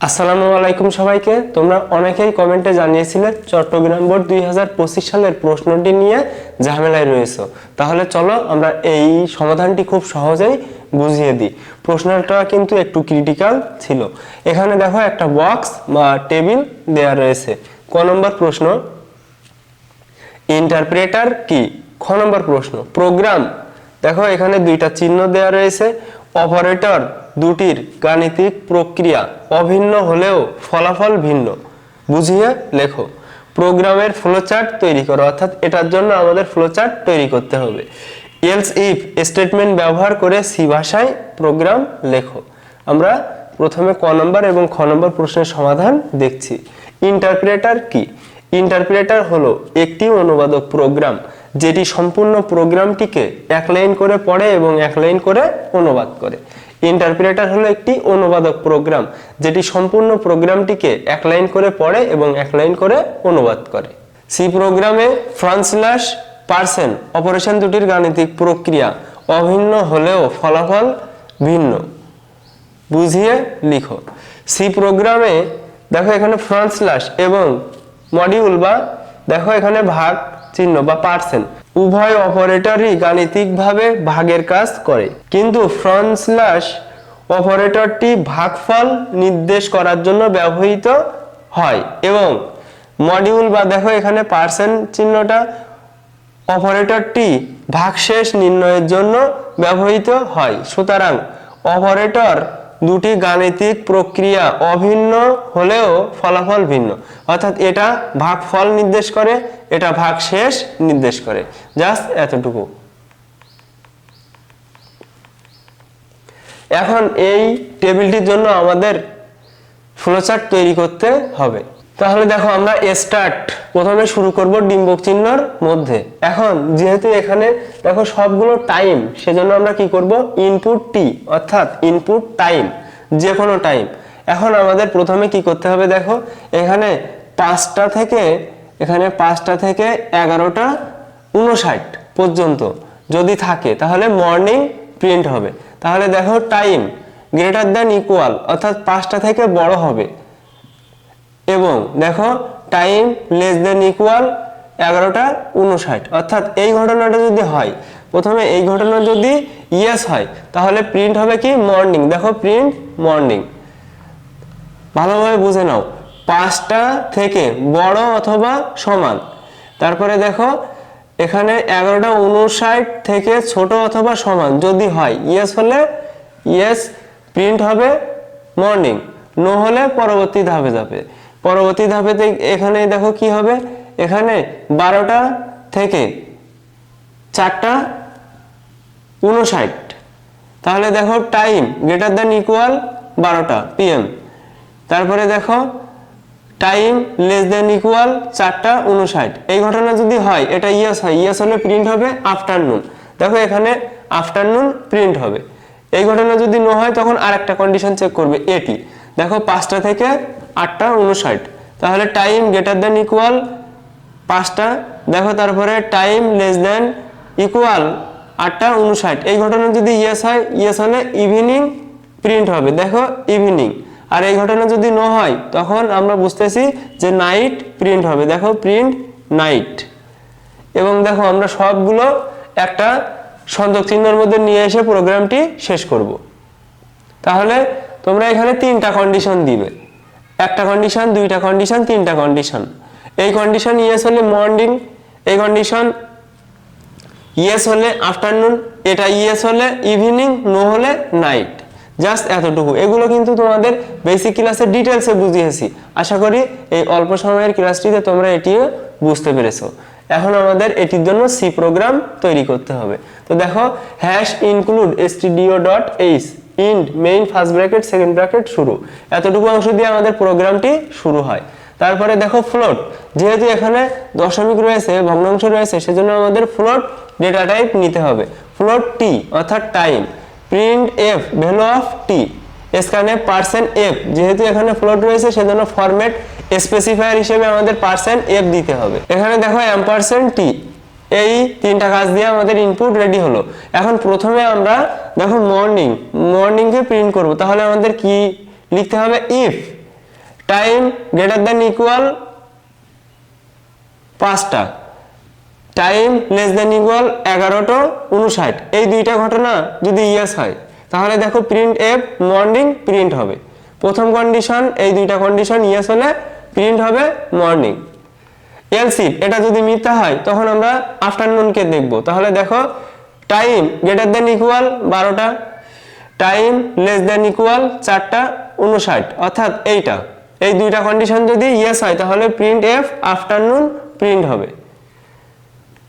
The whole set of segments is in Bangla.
আসসালামু আলাইকুম সবাইকে। তোমরা অনেকেই কমেন্টে জানিয়েছিলে চট্টগ্রাম বোর্ড দুই হাজার পঁচিশ সালের প্রশ্নটি নিয়ে ঝামেলায় রয়েছে। তাহলে চলো আমরা এই সমাধানটি খুব সহজেই বুঝিয়ে দিই। প্রশ্নটা কিন্তু একটু ক্রিটিক্যাল ছিল। এখানে দেখো একটা বক্স বা টেবিল দেয়া রয়েছে। ক নম্বর প্রশ্ন ইন্টারপ্রেটার কি? খ নম্বর প্রশ্ন প্রোগ্রাম দেখো এখানে দুইটা চিহ্ন দেওয়া রয়েছে। অপারেটর দুটির গাণিতিক প্রক্রিয়া অভিন্ন হলেও ফলাফল ভিন্ন। বুঝিয়ে লেখো। প্রোগ্রামের ফ্লোচার্ট তৈরি করো, অর্থাৎ এটার জন্য আমাদের ফ্লোচার্ট তৈরি করতে হবে। এলস ইফ স্টেটমেন্ট ব্যবহার করে সি ভাষায় প্রোগ্রাম লেখো। আমরা প্রথমে ক নম্বর এবং খ নম্বর প্রশ্নের সমাধান দেখছি। ইন্টারপ্রেটার কি? ইন্টারপ্রেটার হলো একটি অনুবাদক প্রোগ্রাম যেটি সম্পূর্ণ প্রোগ্রামটিকে এক লাইন করে পড়ে এবং এক লাইন করে অনুবাদ করে। ইন্টারপ্রেটার হলো একটি অনুবাদক প্রোগ্রাম যেটি সম্পূর্ণ প্রোগ্রামটিকে এক লাইন করে পড়ে এবং এক লাইন করে অনুবাদ করে। সি প্রোগ্রামে ফ্রান্সলাস পার্সেন অপারেশন দুটির গাণিতিক প্রক্রিয়া অভিন্ন হলেও ফলাফল ভিন্ন। বুঝিয়ে লিখো। সি প্রোগ্রামে দেখো এখানে ফ্রন্ট স্ল্যাশ এবং মডিউল বা দেখো এখানে ভাগ চিহ্ন বা পার্সেন্ট উভয় অপারেটরই গাণিতিকভাবে ভাগের কাজ করে। কিন্তু ফ্রন্ট স্ল্যাশ অপারেটরটি ভাগফল নির্দেশ করার জন্য ব্যবহৃত হয় এবং মডিউল বা দেখো এখানে পার্সেন্ট চিহ্নটা, অপারেটরটি ভাগশেষ নির্ণয়ের জন্য ব্যবহৃত হয়। সুতরাং অপারেটর দুটি গাণিতিক প্রক্রিয়া অভিন্ন হলেও ফলাফল ভিন্ন। অর্থাৎ এটা ভাগ ফল নির্দেশ করে, এটা ভাগ শেষ নির্দেশ করে। জাস্ট এতটুকু। এখন এই টেবিলটির জন্য আমাদের ফ্লোচার্ট তৈরি করতে হবে। তাহলে দেখো আমরা স্টার্ট প্রথমে শুরু করব ডিম্বক চিহ্নর মধ্যে। এখন যেহেতু এখানে দেখো সবগুলো টাইম সেজন্য আমরা কি করব? ইনপুট টি অর্থাৎ ইনপুট টাইম যে কোনো টাইম এখন আমাদের প্রথমে কি করতে হবে দেখো? এখানে পাঁচটা থেকে, এখানে পাঁচটা থেকে এগারোটা উনষাট পর্যন্ত যদি থাকে, তাহলে মর্নিং প্রিন্ট হবে। তাহলে দেখো টাইম গ্রেটার দ্যান ইকুয়াল অর্থাৎ পাঁচটা থেকে বড় হবে। এবং দেখো টাইম লেস দেন ইকুয়াল এগারোটা উনষাট। অর্থাৎ এই ঘটনাটা যদি হয়, প্রথমে এই ঘটনা যদি ইয়েস হয়, তাহলে প্রিন্ট হবে কি? মর্নিং দেখো প্রিন্ট মর্নিং ভালোভাবে বুঝে নাও। পাঁচটা থেকে বড় অথবা সমান। তারপরে দেখো, এখানে এগারোটা উনষাট থেকে ছোট অথবা সমান যদি হয় ইয়েস হলে ইয়েস প্রিন্ট হবে মর্নিং নো হলে পরবর্তী ধাপে যাবে। পরবর্তী ধাপেতে এখানে দেখো কি হবে? এখানে বারোটা থেকে চারটা উনষাট তাহলে দেখো টাইম গ্রেটার দ্যান ইকুয়াল বারোটা পিএম তারপরে দেখো টাইম লেস দেন ইকুয়াল চারটা উনষাট এই ঘটনা যদি হয়, এটা ইয়েস হয়। ইয়েস হলে প্রিন্ট হবে আফটারনুন দেখো এখানে আফটারনুন প্রিন্ট হবে। এই ঘটনা যদি নো হয়, তখন আর একটা কন্ডিশন চেক করবে এটি দেখো পাঁচটা থেকে আটটা উনষাট। তাহলে টাইম গ্রেটার দেন ইকুয়াল পাঁচটা। দেখো তারপরে টাইম লেস দেন ইকুয়াল আটটা উনষাট। এই ঘটনা যদি ইয়েস হয় ইয়েস হলে ইভিনিং প্রিন্ট হবে। দেখো ইভিনিং আর এই ঘটনা যদি নো হয়, তখন আমরা বুঝতেছি যে নাইট প্রিন্ট হবে। দেখো প্রিন্ট নাইট এবং দেখো আমরা সবগুলো একটা সংযোগ চিহ্নের মধ্যে নিয়ে এসে প্রোগ্রামটি শেষ করব। তাহলে তোমরা এখানে তিনটা কন্ডিশন দিবে। একটা কন্ডিশন দুইটা কন্ডিশন তিনটা কন্ডিশন এই কন্ডিশন ইয়েস হলে মর্নিং এই কন্ডিশন ইয়েস হলে আফটারনুন এটা ইয়েস হলে ইভিনিং নো হলে নাইট জাস্ট এতটুকু। এগুলো কিন্তু তোমাদের বেসিক ক্লাসে ডিটেলসে বুঝিয়েছি। আশা করি এই অল্প সময়ের ক্লাসটিতে তোমরা এটিও বুঝতে পেরেছ। এখন আমাদের এটির জন্য সি প্রোগ্রাম তৈরি করতে হবে। তো দেখো hash include stdio dot h int main first bracket second bracket শুরু। এতটুকু অংশ দিয়ে আমাদের প্রোগ্রামটি শুরু হয়। তারপরে দেখো ফ্লোট যেহেতু এখানে দশমিক রয়েছে, ভগ্নাংশ রয়েছে, সেজন্য আমাদের ফ্লোট ডেটা টাইপ নিতে হবে। ফ্লোট টি অর্থাৎ time print f value of t এখানে পার্সেন্ট এফ যেহেতু এখানে ফ্লোট রয়েছে, সেজন্য ফরম্যাট স্পেসিফায়ার হিসেবে আমাদের পার্সেন্ট এফ দিতে হবে। এখানে দেখো এম পার্সেন্ট টি এই তিনটা কাজ দিয়ে আমাদের ইনপুট রেডি হলো। এখন প্রথমে আমরা দেখো মর্নিং মর্নিংকে প্রিন্ট করব। তাহলে আমাদের কি লিখতে হবে? If time greater than equal পাঁচটা। টাইম লেস দেন ইকুয়াল এগারোটো উনষাট এই দুইটা ঘটনা যদি ইয়েস হয়, তাহলে দেখো প্রিন্ট এফ মর্নিং প্রিন্ট হবে। প্রথম কন্ডিশন এই দুইটা কন্ডিশন ইয়েস হলে প্রিন্ট হবে মর্নিং এলসি এটা যদি মিথ্যা হয়, তখন আমরা আফটারনুনকে দেখব। তাহলে দেখো টাইম গ্রেটার দেন ইকুয়াল বারোটা, টাইম লেস দেন ইকুয়াল চারটা উনষাট অর্থাৎ এইটা। এই দুইটা কন্ডিশন যদি ইয়েস হয়, তাহলে প্রিন্ট এফ আফটারনুন প্রিন্ট হবে।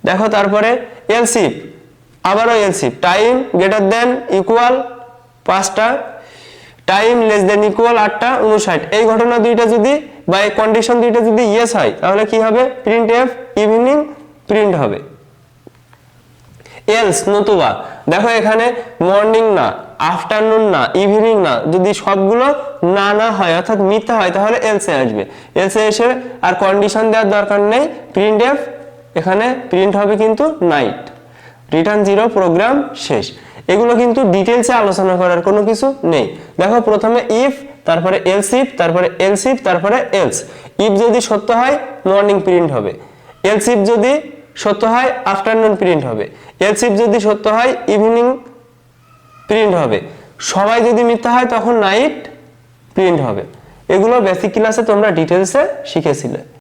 দেখো তারপরে এলসিপ আবারও else if time greater than equal পাঁচটা টাইম লেস দেন ইকুয়াল আটটা উনষাট এই ঘটনা দুইটা যদি বা এই কন্ডিশন দুইটা যদি ইয়েস হয়, তাহলে কি হবে? প্রিন্ট এফ ইভিনিং প্রিন্ট হবে। এলস নতুবা। দেখো এখানে মর্নিং না, আফটারনুন না, ইভিনিং না, যদি সবগুলো না না হয়, অর্থাৎ মিথ্যা হয়, তাহলে এলসে আসবে। এলসে এসে আর কন্ডিশন দেওয়ার দরকার নেই প্রিন্ট এফ এখানে প্রিন্ট হবে কিন্তু নাইট রিটার্ন জিরো প্রোগ্রাম শেষ। এগুলো কিন্তু ডিটেলসে আলোচনা করার কোনো কিছু নেই। দেখো প্রথমে ইফ তারপরে এলস ইফ তারপরে এলস ইফ তারপরে এলস ইফ যদি সত্য হয় মর্নিং প্রিন্ট হবে। এলস ইফ যদি সত্য হয় আফটারনুন প্রিন্ট হবে। এল ইফ যদি সত্য হয় ইভিনিং প্রিন্ট হবে। সবাই যদি মিথ্যা হয়, তখন নাইট প্রিন্ট হবে। এগুলো বেসিক ক্লাসে তোমরা ডিটেলসে শিখেছিলে।